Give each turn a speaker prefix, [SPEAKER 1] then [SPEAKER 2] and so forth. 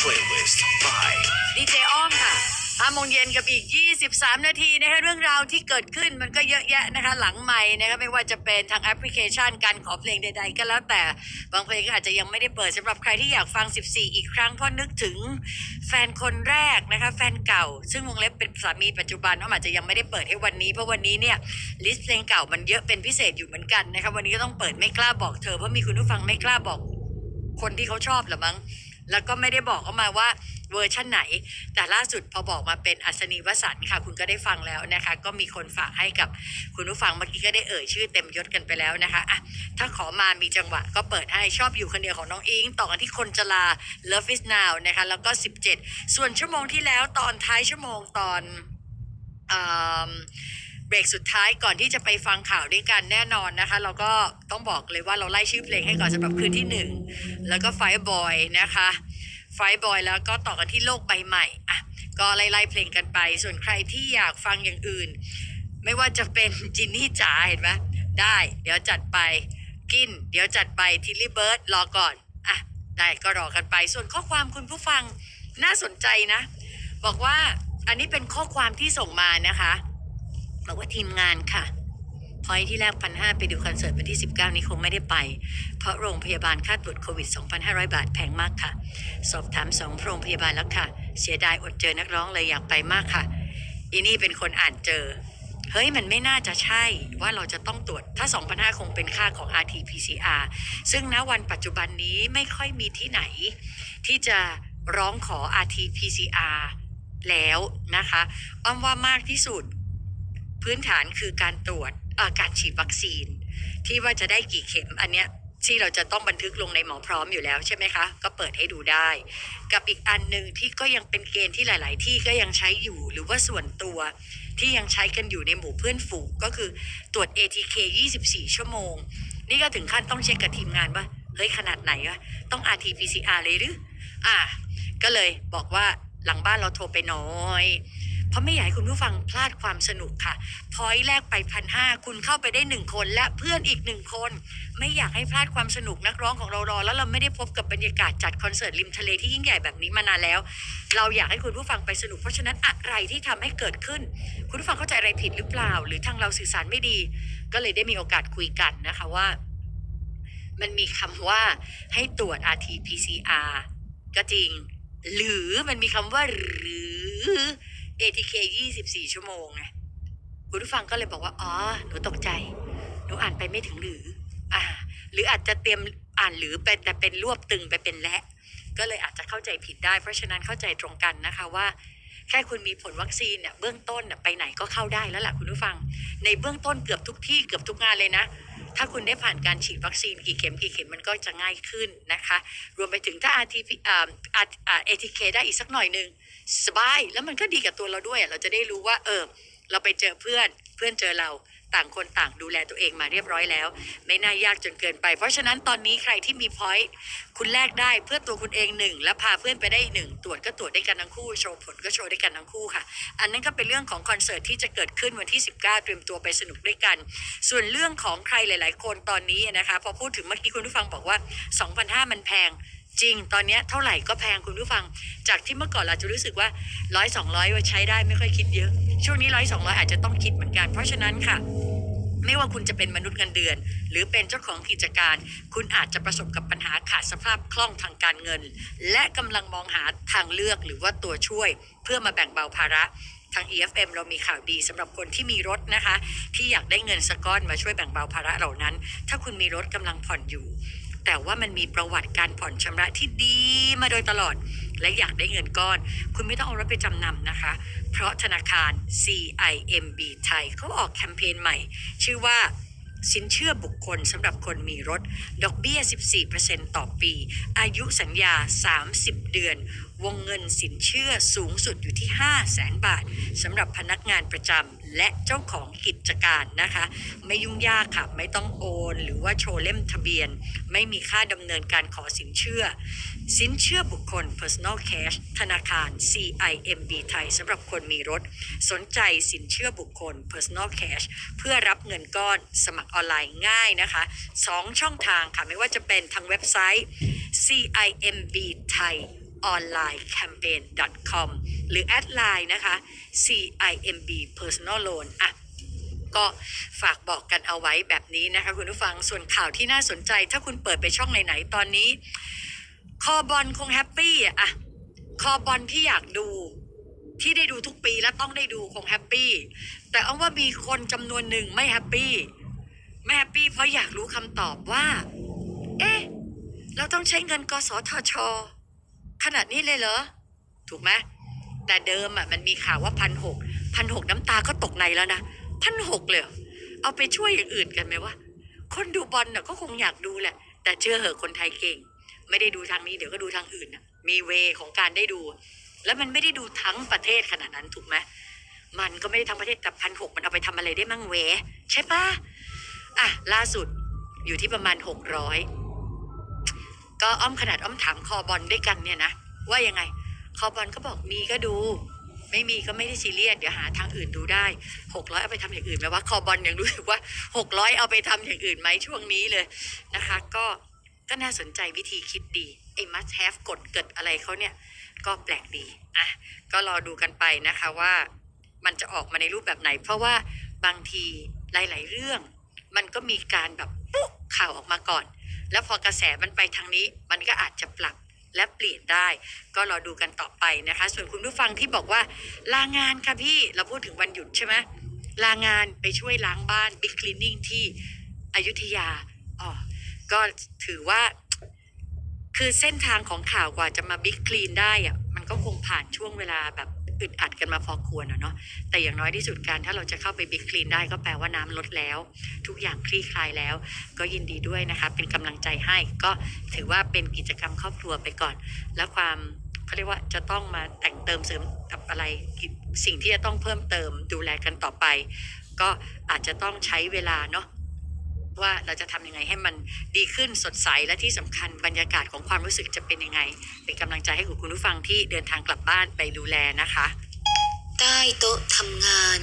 [SPEAKER 1] playlist by
[SPEAKER 2] ดีเจอ้อมค่ะ5โมงเย็นกับอีก 23 นาทีนะคะเรื่องราวที่เกิดขึ้นมันก็เยอะแยะนะคะหลังใหม่นะคะไม่ว่าจะเป็นทางแอปพลิเคชันการขอเพลงใด ๆ ก็แล้วแต่บางเพลงก็อาจจะยังไม่ได้เปิดสำหรับใครที่อยากฟัง 14 อีกครั้งเพราะนึกถึงแฟนคนแรกนะคะแฟนเก่า ซึ่งวงเล็บเป็นสามีปัจจุบันเขาอาจจะยังไม่ได้เปิดให้วันนี้ เพราะวันนี้เนี่ยลิสต์เพลงเก่ามันเยอะเป็นพิเศษอยู่เหมือนกันนะคะวันนี้ก็ต้องเปิดไม่กล้าบอกเธอเพราะมีคุณผู้ฟังไม่กล้าบอกคนที่เขาชอบหรือมั้ง แล้วก็ไม่ได้บอกเข้ามาว่าเวอร์ชั่นไหน แต่ล่าสุดพอบอกมาเป็นอัศนีวสันต์ค่ะ คุณก็ได้ฟังแล้วนะคะ ก็มีคนฝากให้กับคุณผู้ฟังเมื่อกี้ก็ได้เอ่ยชื่อเต็มยศกันไปแล้วนะคะอะถ้าขอมามีจังหวะก็เปิดให้ชอบอยู่คนเดียวของน้องอิง ต่อกันที่คนจลา Love is now นะคะ แล้วก็ 17 ส่วนชั่วโมงที่แล้วตอนท้ายชั่วโมงตอนอ่า รกสุดท้ายก่อนที่จะไปฟังข่าวด้วยกันแน่นอนนะคะ เราก็ต้องบอกเลยว่าเราไล่ชื่อเพลงให้ก่อนสำหรับคืนที่หนึ่งแล้วก็ไฟบอยนะคะไฟบอยแล้วก็ต่อกันที่โลกใบใหม่อะก็ไล่ไล่เพลงกันไป ส่วนใครที่อยากฟังอย่างอื่น ไม่ว่าจะเป็นจินนี่จ๋าเห็นไหมได้ เดี๋ยวจัดไปกิน เดี๋ยวจัดไปทิลลี่เบิร์ดรอก่อนอะได้ก็รอกันไป ส่วนข้อความคุณผู้ฟังน่าสนใจนะ บอกว่าอันนี้เป็นข้อความที่ส่งมานะคะ บอกว่าทีมงานค่ะพอยที่แรกพันห้าไปดูคอนเสิร์ตวันที่ 19 นี้คงไม่ได้ไป เพราะโรงพยาบาลค่าตรวจโควิด 2,500 บาทแพงมากค่ะ สอบถามสองโรงพยาบาลแล้วค่ะ เสียดายอดเจอนักร้องเลยอยากไปมากค่ะ อีนี่เป็นคนอ่านเจอ เฮ้ย มันไม่น่าจะใช่ว่าเราจะต้องตรวจถ้า 2,500 คงเป็นค่าของ RT-PCR ซึ่งณวันปัจจุบันนี้ไม่ค่อยมีที่ไหน ที่จะร้องขอ RT-PCR แล้วนะคะ อ้อมว่ามากที่สุด พื้นฐานคือการตรวจการฉีดวัคซีน ที่ว่าจะได้กี่เข็มอันเนี้ยที่เราจะต้องบันทึกลงในหมอพร้อมอยู่แล้วใช่ไหมคะ ก็เปิดให้ดูได้ กับอีกอันหนึ่งที่ก็ยังเป็นเกณฑ์ที่หลาย ๆ ที่ก็ยังใช้อยู่หรือว่าส่วนตัวที่ยังใช้กันอยู่ในหมู่เพื่อนฝูงก็คือตรวจ ATK 24 ชั่วโมง นี่ก็ถึงขั้นต้องเช็คกับทีมงานว่าเฮ้ยขนาดไหนวะต้อง RT-PCR เลยหรือ อะก็เลยบอกว่าหลังบ้านเราโทรไปน้อย เพราะไม่อยากให้คุณผู้ฟังพลาดความสนุกค่ะ พอยแรกไปพันห้าคุณเข้าไปได้หนึ่งคน และเพื่อนอีกหนึ่งคน ไม่อยากให้พลาดความสนุกนักร้องของเรารอ แล้วเราไม่ได้พบกับบรรยากาศจัดคอนเสิร์ตริมทะเลที่ยิ่งใหญ่แบบนี้มานานแล้ว เราอยากให้คุณผู้ฟังไปสนุก เพราะฉะนั้นอะไรที่ทำให้เกิดขึ้น คุณผู้ฟังเข้าใจอะไรผิดหรือเปล่า หรือทางเราสื่อสารไม่ดี ก็เลยได้มีโอกาสคุยกันนะคะว่า มันมีคำว่าให้ตรวจ RT-PCR ก็จริง หรือมันมีคำว่าหรือ ATK 24 ชั่วโมงไงคุณผู้ฟังก็เลยบอกว่า อ๋อ หนูตกใจ หนูอ่านไปไม่ถึงหรือ อ่า หรืออาจจะเตรียมอ่านหรือเป็นแต่เป็นรวบตึงไปเป็นและ ก็เลยอาจจะเข้าใจผิดได้ เพราะฉะนั้นเข้าใจตรงกันนะคะว่า แค่คุณมีผลวัคซีนเนี่ยเบื้องต้นน่ะไปไหนก็เข้าได้แล้วล่ะคุณผู้ฟัง ในเบื้องต้นเกือบทุกที่เกือบทุกงานเลยนะ ถ้าคุณได้ผ่านการฉีดวัคซีนกี่เข็มกี่เข็มมันก็จะง่ายขึ้นนะคะ รวมไปถึงถ้า RT อ่าอ่า ATK ได้อีกสักหน่อยหนึ่งสบายแล้วมันก็ดีกับตัวเราด้วย เราจะได้รู้ว่าเออเราไปเจอเพื่อนเพื่อนเจอเรา ต่างคนต่างดูแลตัวเองมาเรียบร้อยแล้ว ไม่น่ายากจนเกินไป เพราะฉะนั้นตอนนี้ใครที่มีพอยต์คุณแลกได้เพื่อตัวคุณเองหนึ่งและพาเพื่อนไปได้หนึ่งตรวจก็ตรวจได้กันทั้งคู่โชว์ผลก็โชว์ได้กันทั้งคู่ค่ะ อันนั้นก็เป็นเรื่องของคอนเสิร์ตที่จะเกิดขึ้นวันที่ 19 เตรียมตัวไปสนุกด้วยกัน ส่วนเรื่องของใครหลาย ๆ คนตอนนี้นะคะพอพูดถึงเมื่อกี้คุณผู้ฟังบอกว่า2,500มันแพงจริง ตอนนี้เท่าไหร่ก็แพงคุณผู้ฟัง จากที่เมื่อก่อนเราจะรู้สึกว่าร้อยสองร้อยว่าใช้ได้ไม่ค่อยคิดเยอะ ช่วงนี้ร้อยสองร้อยอาจจะต้องคิดเหมือนกัน เพราะฉะนั้นค่ะ ไม่ว่าคุณจะเป็นมนุษย์เงินเดือน หรือเป็นเจ้าของกิจการ คุณอาจจะประสบกับปัญหาขาดสภาพคล่องทางการเงิน และกำลังมองหาทางเลือกหรือว่าตัวช่วย เพื่อมาแบ่งเบาภาระทาง EFM เรามีข่าวดีสำหรับคนที่มีรถนะคะ ที่อยากได้เงินสกก้อนมาช่วยแบ่งเบาภาระเหล่านั้น ถ้าคุณมีรถกำลังผ่อนอยู่ แต่ว่ามันมีประวัติการผ่อนชำระที่ดีมาโดยตลอด และอยากได้เงินก้อน คุณไม่ต้องเอารถไปจำนำนะคะ เพราะธนาคาร CIMB ไทยเขาออกแคมเปญใหม่ ชื่อว่าสินเชื่อบุคคลสำหรับคนมีรถ ดอกเบี้ย 14%ต่อปี อายุสัญญา 30 เดือน วงเงินสินเชื่อสูงสุดอยู่ที่ 5 0 0แสนบาทสำหรับพนักงานประจำ และเจ้าของกิจการนะคะ ไม่ยุ่งยากค่ะไม่ต้องโอนหรือว่าโชว์เล่มทะเบียน ไม่มีค่าดำเนินการขอสินเชื่อ สินเชื่อบุคคล personal cash ธนาคาร CIMB ไทยสำหรับคนมีรถ สนใจสินเชื่อบุคคล personal cash เพื่อรับเงินก้อนสมัครออนไลน์ง่ายนะคะ 2 ช่องทางค่ะไม่ว่าจะเป็นทางเว็บไซต์ CIMB ไทย onlinecampaign.com หรือแอดไลน์นะคะ CIMB Personal Loan อะก็ฝากบอกกันเอาไว้แบบนี้นะคะคุณผู้ฟังส่วนข่าวที่น่าสนใจ ถ้าคุณเปิดไปช่องไหนๆตอนนี้ คอบอลคงแฮปปี้อะอะคอบอลที่อยากดูที่ได้ดูทุกปีและต้องได้ดูคงแฮปปี้แต่เอาว่ามีคนจำนวนหนึ่งไม่แฮปปี้ไม่แฮปปี้เพราะอยากรู้คำตอบว่า เอ๊ะเราต้องใช้เงินกสทช ขนาดนี้เลยเหรอ ถูกไหม แต่เดิมอะมันมีข่าวว่าพันหกพันหกน้ำตาก็ตกในแล้วนะพันหกเลยเอาไปช่วยอย่างอื่นกันไหมวะคนดูบอลน่ะก็คงอยากดูแหละ แต่เชื่อเหอะคนไทยเก่ง ไม่ได้ดูทางนี้เดี๋ยวก็ดูทางอื่นนะมีเวของการได้ดู แล้วมันไม่ได้ดูทั้งประเทศขนาดนั้นถูกไหมมันก็ไม่ได้ทั้งประเทศแต่พันหกมันเอาไปทำอะไรได้มั่งเว ใช่ปะอะล่าสุดอยู่ที่ประมาณหกร้อยก็อ้อมขนาดอ้อมถามคอบอลด้วยกันเนี่ยนะว่ายังไง คอบอลก็บอกมีก็ดู ไม่มีก็ไม่ได้ซีเรียสเดี๋ยวหาทางอื่นดูได้หกร้อยเอาไปทำอย่างอื่นไหมว่าคอบอลยังรู้สึกว่าหกร้อยเอาไปทำอย่างอื่นไหมช่วงนี้เลยนะคะ ก็ก็น่าสนใจวิธีคิดดีไอ้ must have กฎเกิดอะไรเขาเนี่ย ก็แปลกดีอะก็รอดูกันไปนะคะว่ามันจะออกมาในรูปแบบไหน เพราะว่าบางทีหลาย ๆ เรื่อง มันก็มีการแบบปุ๊บข่าวออกมาก่อน แล้วพอกระแสมันไปทางนี้ มันก็อาจจะปรับ และเปลี่ยนได้ ก็รอดูกันต่อไปนะคะ ส่วนคุณผู้ฟังที่บอกว่า ลางานค่ะพี่เราพูดถึงวันหยุดใช่ไหมลางานไปช่วยล้างบ้านบิ๊กคลีนนิ่งที่อยุธยาอ๋อก็ถือว่า คือเส้นทางของข่าวกว่าจะมาบิ๊กคลีนได้อะมันก็คงผ่านช่วงเวลาแบบ อึดอัดกันมาพอควรอะเนาะแต่อย่างน้อยที่สุดการถ้าเราจะเข้าไปบิ๊กคลีนได้ก็แปลว่าน้ำลดแล้ว ทุกอย่างคลี่คลายแล้ว ก็ยินดีด้วยนะคะ เป็นกำลังใจให้ก็ถือว่าเป็นกิจกรรมครอบครัวไปก่อน แล้วความเขาเรียกว่าจะต้องมาแต่งเติมเสริมกับอะไรสิ่งที่จะต้องเพิ่มเติมดูแลกันต่อไป ก็อาจจะต้องใช้เวลาเนาะ ว่าเราจะทำยังไงให้มันดีขึ้นสดใสและที่สำคัญบรรยากาศของความรู้สึกจะเป็นยังไง เป็นกำลังใจให้กับคุณผู้ฟังที่เดินทางกลับบ้านไปดูแลนะคะ
[SPEAKER 1] ใต้โต๊ะทำงาน